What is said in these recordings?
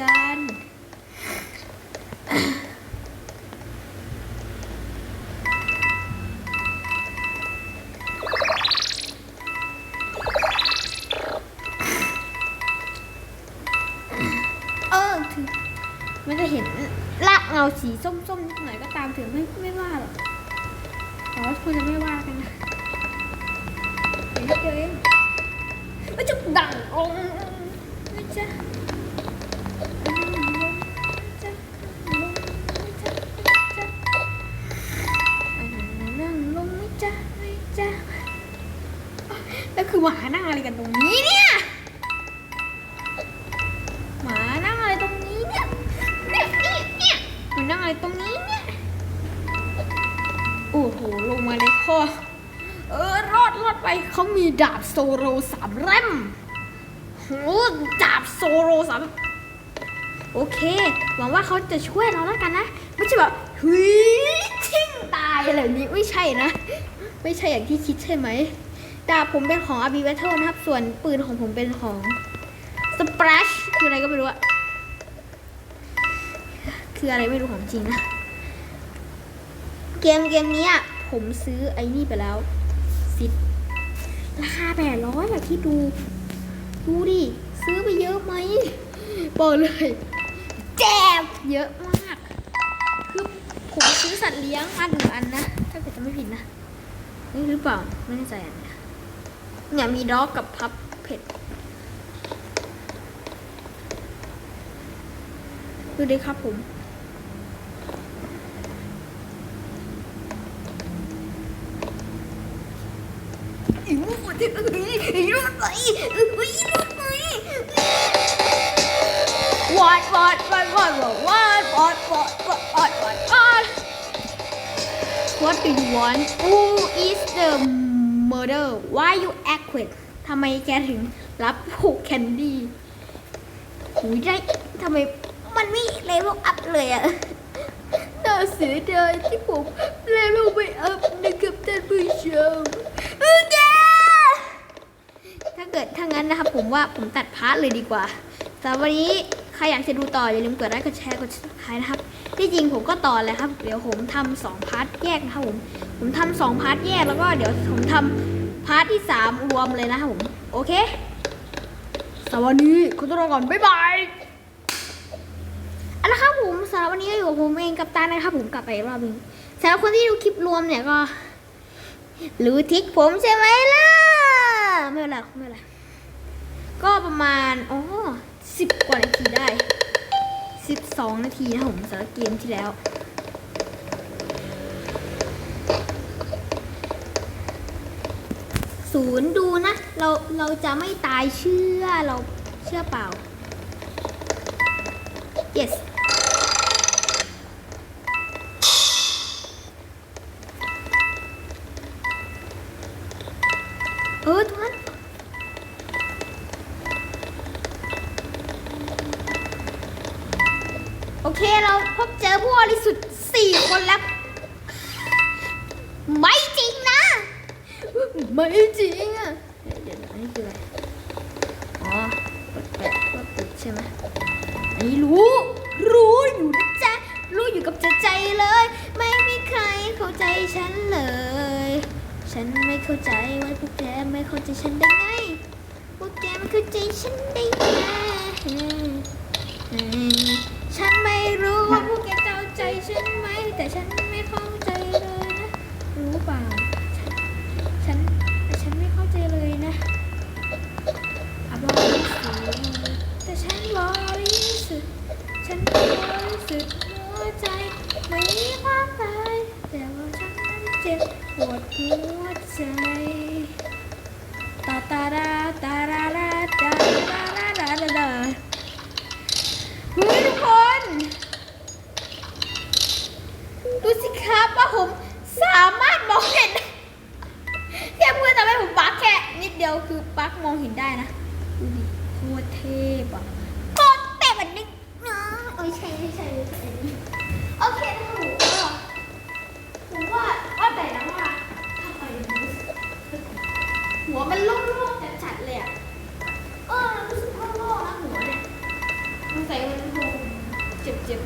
กัน เออถึงมันจะเห็นลากเงาสีส้มๆนิดหน่อยก็ตามถึงไม่ไม่ว่าหรอกแต่ว่าคุณจะไม่ว่ากันนะเห็นนิดเดียวเองมันจะดังองนะจ๊ะ แล้วคือหมานั่งอะไรกันตรงนี้เนี่ยหมานั่งอะไรตรงนี้เนี่ยเนี่ยเนี่ยเนี่ยมันนั่งอะไรตรงนี้เนี่ยโอ้โหลงมาในท่อเออรอดรอดไปเขามีดาบโซโรสามเล่มโหดาบโซโรสามโอเค หวังว่าเขาจะช่วยเราแล้วกันนะ ไม่ใช่แบบเฮ้ยทิ้งตายอะไรแบบนี้ไม่ใช่นะ ไม่ใช่อย่างที่คิดใช่ไหม ดาบผมเป็นของอาบีเวทเทิลนะครับ ส่วนปืนของผมเป็นของสเปรชคืออะไรก็ไม่รู้อะคืออะไรไม่รู้ของจริงนะเกมเกมนี้ผมซื้อไอ้นี่ไปแล้วซิราคาแปดร้อยแบบที่ดู ดูดิ ซื้อไปเยอะไหมบอกเลยแจบเยอะมาก คือผมซื้อสัตว์เลี้ยงมาหนึ่งอันนะ ถ้าเกิดจะไม่ผิดนะ นี่หรือเปล่า ไม่แน่ใจอันเนี้ย เนี่ยมีด็อกกับพับเผ็ดดูดิครับผม อีมูดที่อีอีรูดไปอีรูดไปวอดวอดวอดวอดวอดวอดวอดวอดวอดวอดวอดวอด What do you want Who is the murder Why you act quick ทำไมแกถึงรับผูกแคนดี้หูยได้ทำไมมันไม่เลเวลอัพเลยอะน่าเสียดายที่ผมเลเวลไม่อัพนะครับท่านผู้ชมเออแกถ้าเกิดถ้างั้นนะครับผมว่าผมตัดพาร์ทเลยดีกว่าสำหรับวันนี้ ใครอยากจะดูต่ออย่าลืมกดไลค์กดแชร์กด subscribe นะครับที่จริงผมก็ต่อเลยครับ เดี๋ยวผมทำสองพาร์ทแยกนะครับผมผมทำสองพาร์ทแยกแล้วก็เดี๋ยวผมทำพาร์ทที่สามรวมเลยนะครับผมโอเคสวันนี้คุณต้องรอก่อนบ๊ายบายเอาละครับผมสำหรับวันนี้ก็อยู่กับผมเองกับตานะครับ ผมกลับไปรอบนึงสำหรับคนที่ดูคลิปรวมเนี่ยก็รู้ทิกผมใช่ไหมล่ะไม่เป็นไรไม่เป็นไรก็ประมาณอ๋อ สิบกว่านาทีได้สิบสองนาทีนะผมสำหรับเกมที่แล้ว ศูนย์ดูนะ เราเราจะไม่ตายเชื่อเราเชื่อเปล่า yes ไม่จริงนะ ไม่จริงอะ เดี๋ยวเดี๋ยวอันนี้คืออะไร อ๋อกดแปะเพื่อปิดใช่ไหมอันนี้รู้ รู้อยู่นะจ๊ะ รู้อยู่กับใจใจเลย ไม่มีใครเข้าใจฉันเลย ฉันไม่เข้าใจว่าพวกแกไม่เข้าใจฉันได้ไงพวกแกไม่เข้าใจฉันได้ไงฉันไม่รู้ว่า ฉันบริสุทธิ์ฉันบริสุทธิ์หัวใจไม่มีความตายแต่ว่าฉันนั้นเจ็บปวดหัวใจตาตาดาตาดาดาตาดาดาดาดาดาเฮ้ยทุกคน ดูสิครับว่าผมสามารถมองเห็นแค่เพื่อนทำให้ผมบักแค่นิดเดียวคือบักมองเห็นได้นะดูดิ โคตรเทพอะโคตรเตะแบบนี้นะเอ้ยใช่ใช่ใช่ใช่โอเคนะครับผมก็ผมว่าว่าแต่นะว่าถ้าไปหัวมันโล่งๆจัดๆเลยอะเออรู้สึกโล่งๆนะหัวเนี่ยสงสัยมันเจ็บเจ็บ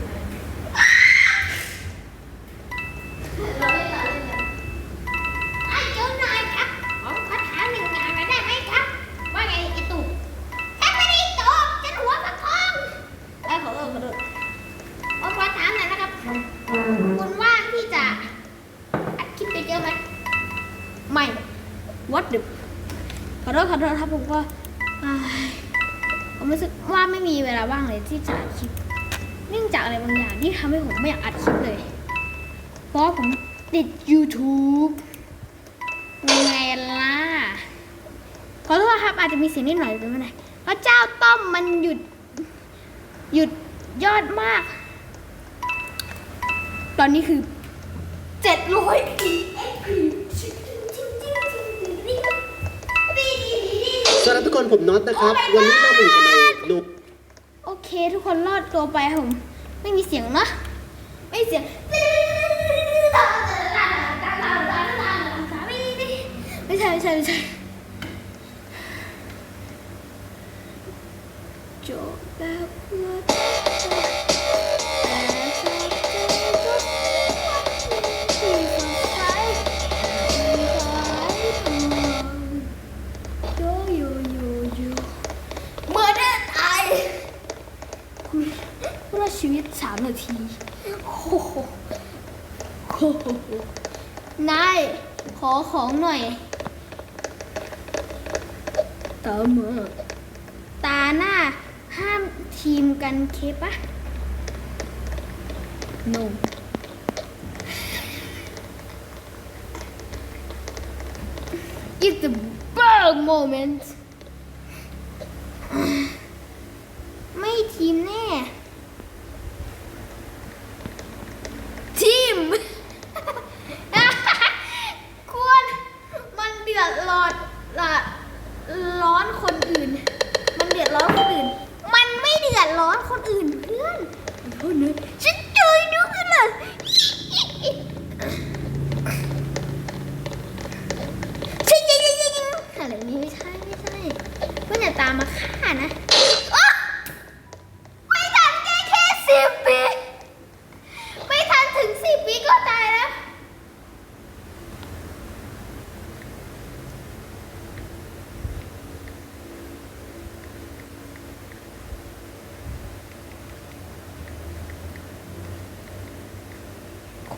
ษขอโทษครับผมก็อ้ยผมรู้สึกว่าไม่มีเวลาว่างเลยที่จะอัดคลิป เนื่องจากอะไรบางอย่างที่ทำให้ผมไม่อยากอัดคลิปเลย เพราะผมติด YouTube ยังไงล่ะ ขอโทษครับอาจจะมีเสียงนิดหน่อยเป็นไม่เป็นไรพระเจ้าต้มมันหยุด หยุดยอดมาก ตอนนี้คือเจ็ดร้อยปีส วัสดีทุกคนผมน็อตนะครับ วันนี้เรามาอยู่กันในนุกโอเค ทุกคนรอดตัวไปครับผม ไม่มีเสียงเนอะไม่มีเสียงไม่ใช่ไม่ใช่ไม่ใช่จบแบบ นาทีโอ้โหโอ้โหนายขอของหน่อย ตาเมื่อตาหน้า ห้ามทีมกันเคปะ no it's the big moment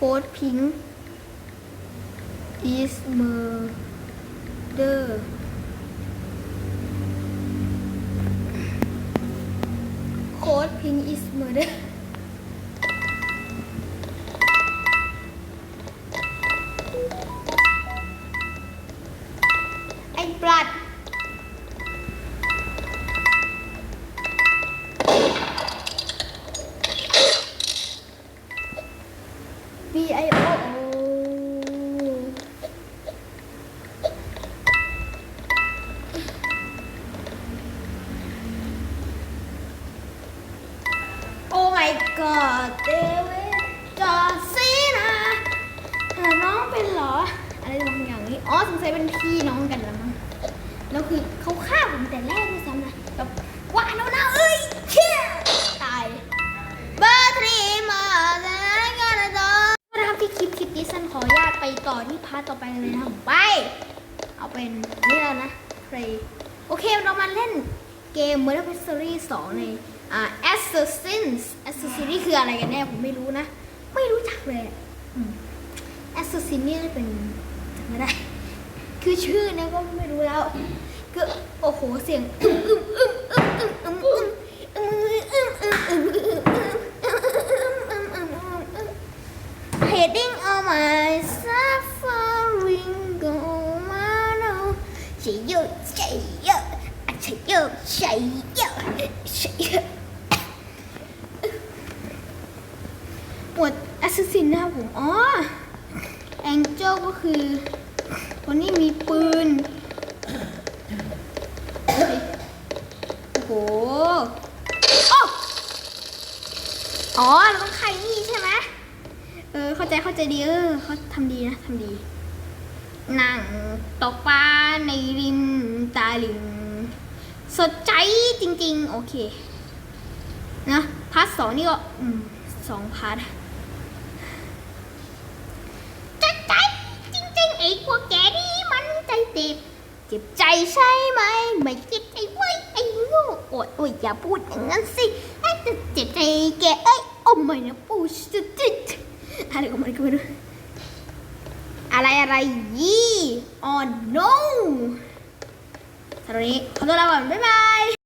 ค้ดพิง is murder โค้ดพิง is murder my god เดวิดจอร์ซีนาน้องเป็นเหรอ อะไรบางอย่างนี้ อ๋อสงสัยเป็นพี่น้องกันแล้วมั้ง แล้วคือเขาฆ่าผมแต่แรกด้วยซ้ำนะแบบว่าโนนะเอ้ยเชี่ยตาย เบอร์ทรีมาแล้วกันนะจ๊ะนะครับที่คลิปคลิปนี้สั้นขออนุญาตไปต่อที่พาร์ทต่อไปเลยนะครับไป เอาเป็นนี่แล้วนะเพลย์โอเคเรามาเล่นเกม Murder Mystery 2 ใน อ่า Assassins Assassin คืออะไรกันแน่ผมไม่รู้นะ ไม่รู้จักเลยอะอืม Assassin นี่เป็นจำไม่ได้ คือชื่อเนี่ยก็ไม่รู้แล้วก็โอ้โหเสียงอึมอึมอึม หมวด Assassin นะครับผมอ๋อ Angel ก็คือ คนนี้มีปืน โอ้โหอ๋อเราต้องไขนี่ใช่ไหมเออ เข้าใจเข้าใจดีเออเขาทำดีนะทำดี นั่งตกปลาในริมตาลิงสดใจจริง ๆ โอเค นะพาร์ทสองนี่ก็ อืมสองพาร์ทใจใจจริงๆไอ้พวกแกนี่ ติดเจ็บเจ็บใจใช่ไหม ไม่เจ็บใจไว้ยไอ้ลูกโอ๊ยโอ๊ยอย่าพูดอย่างนั้นสิไอ้จะเจ็บใจแกเอ้ยโอ้ไม่นะปูชิจิตอะไรของมันก็ไม่รู้อะไรอะไรยี่อ๋อ no ตอนนี้ขอตัวลาก่อนบ๊ายบาย